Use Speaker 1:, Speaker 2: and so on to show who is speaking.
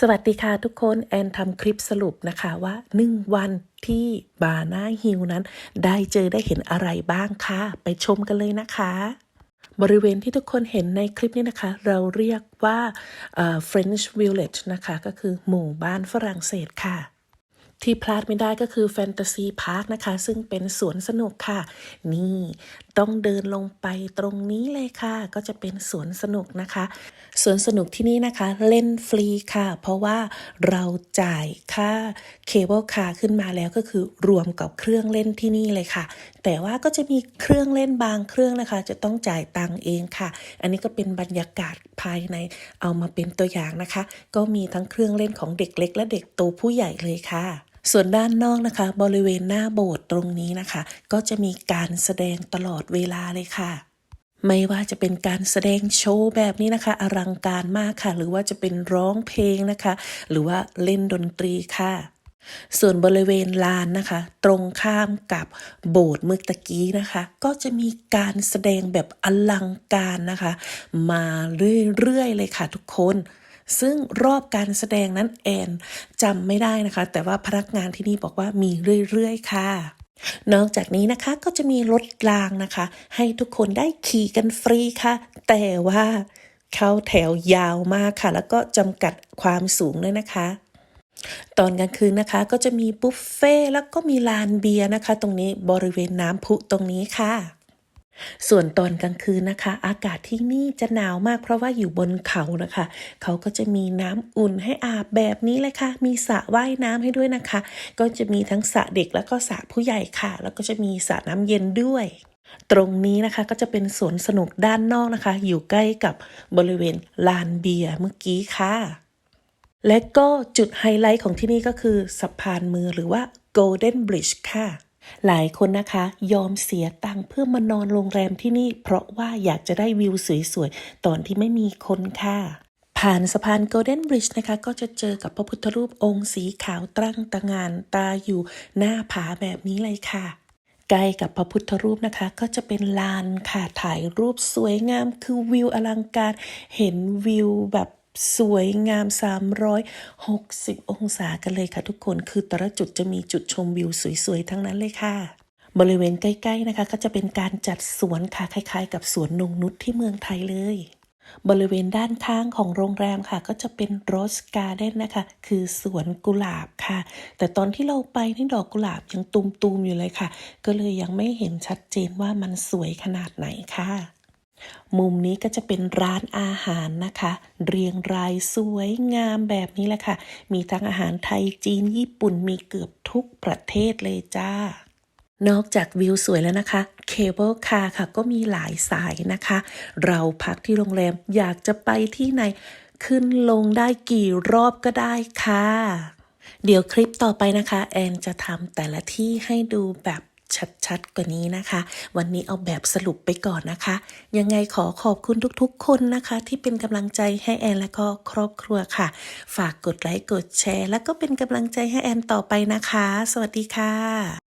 Speaker 1: สวัสดีค่ะทุกคนแอนทำคลิปสรุปนะคะว่า1วันที่บานาฮิลนั้น ได้เจอได้เห็นอะไรบ้างคะไปชมกันเลยนะคะ บริเวณที่ทุกคนเห็นในคลิปนี้นะคะ เราเรียกว่าเอ่อ French Village นะคะ ก็คือหมู่บ้านฝรั่งเศสค่ะ ที่พลาดไม่ได้ก็คือแฟนตาซีพาร์คนะคะ ซึ่งเป็นสวนสนุกค่ะ นี่ต้องเดินลงไปตรงนี้เลยค่ะ ก็จะเป็นสวนสนุกนะคะสวนสนุกที่นี่นะคะ เล่นฟรีค่ะ เพราะว่าเราจ่ายค่าเคเบิลคาร์ขึ้นมาแล้วก็คือรวมกับเครื่องเล่นที่นี่เลยค่ะ แต่ว่าก็จะมีเครื่องเล่นบางเครื่องนะคะ จะต้องจ่ายตังเองค่ะ อันนี้ก็เป็นบรรยากาศภายในเอามาเป็นตัวอย่างนะคะ ก็มีทั้งเครื่องเล่นของเด็กเล็ก และเด็กโตผู้ใหญ่เลยค่ะ ส่วนด้านนอกนะคะ บริเวณหน้าโบสถ์ตรงนี้นะคะ ก็จะมีการแสดงตลอดเวลาเลยค่ะไม่ว่าจะเป็นการแสดงโชว์แบบนี้นะคะ อลังการมากค่ะ หรือว่าจะเป็นร้องเพลงนะคะ หรือว่าเล่นดนตรีค่ะ ส่วนบริเวณลานนะคะ ตรงข้ามกับโบสถ์เมื่อตะกี้นะคะ ก็จะมีการแสดงแบบอลังการนะคะ มาเรื่อยๆเลยค่ะทุกคน ซึ่งรอบการแสดงนั้นแอนจำไม่ได้นะคะ แต่ว่าพนักงานที่นี่บอกว่ามีเรื่อยๆ ค่ะ นอกจากนี้นะคะก็จะมีรถรางนะคะ ให้ทุกคนได้ขี่กันฟรีค่ะ แต่ว่าเข้าแถวยาวมากค่ะ แล้วก็จำกัดความสูงด้วยนะคะตอนกลางคืนนะคะก็จะมีบุฟเฟ่แล้วก็มีลานเบียร์นะคะ ตรงนี้บริเวณน้ำพุตรงนี้ค่ะ ส่วนตอนกลางคืนนะคะ อากาศที่นี่จะหนาวมากเพราะว่าอยู่บนเขานะคะ เขาก็จะมีน้ำอุ่นให้อาบแบบนี้เลยค่ะ มีสระว่ายน้ำให้ด้วยนะคะ ก็จะมีทั้งสระเด็กแล้วก็สระผู้ใหญ่ค่ะ แล้วก็จะมีสระน้ำเย็นด้วยตรงนี้นะคะก็จะเป็นสวนสนุกด้านนอกนะคะ อยู่ใกล้กับบริเวณลานเบียร์เมื่อกี้ค่ะ และก็จุดไฮไลท์ของที่นี่ก็คือสะพานมือหรือว่า Golden Bridge ค่ะ หลายคนนะคะยอมเสียตังค์เพื่อมานอนโรงแรมที่นี่ เพราะว่าอยากจะได้วิวสวยๆ ตอนที่ไม่มีคนค่ะ ผ่านสะพาน Golden Bridge นะคะ ก็จะเจอกับพระพุทธรูปองค์สีขาวตรังตระหงานตาอยู่หน้าผาแบบนี้เลยค่ะใกล้กับพระพุทธรูปนะคะ ก็จะเป็นลานค่ะถ่ายรูปสวยงามคือวิวอลังการ เห็นวิวแบบ สวยงาม 360 องศากันเลยค่ะทุกคน คือแต่ละจุดจะมีจุดชมวิวสวยๆ ทั้งนั้นเลยค่ะ บริเวณใกล้ๆนะคะ ก็จะเป็นการจัดสวนค่ะคล้าย ๆ กับสวนนงนุชที่เมืองไทยเลย บริเวณด้านข้างของโรงแรมค่ะ ก็จะเป็นโรสการ์เด้นนะคะ คือสวนกุหลาบค่ะ แต่ตอนที่เราไปนี่ดอกกุหลาบยังตูมๆอยู่เลยค่ะ ก็เลยยังไม่เห็นชัดเจนว่ามันสวยขนาดไหนค่ะ มุมนี้ก็จะเป็นร้านอาหารนะคะ เรียงรายสวยงามแบบนี้แหละค่ะ มีทั้งอาหารไทยจีนญี่ปุ่นมีเกือบทุกประเทศเลยจ้านอกจากวิวสวยแล้วนะคะ เคเบิลคาร์ค่ะก็มีหลายสายนะคะ เราพักที่โรงแรมอยากจะไปที่ไหน ขึ้นลงได้กี่รอบก็ได้ค่ะ เดี๋ยวคลิปต่อไปนะคะ แอนจะทำแต่ละที่ให้ดูแบบ ชัดๆ กว่านี้นะคะ วันนี้เอาแบบสรุปไปก่อนนะคะ ยังไงขอขอบคุณทุกๆ คนนะคะ ที่เป็นกำลังใจให้แอนและก็ครอบครัวค่ะ ฝากกดไลค์กดแชร์ แล้วก็เป็นกำลังใจให้แอนต่อไปนะคะ สวัสดีค่ะ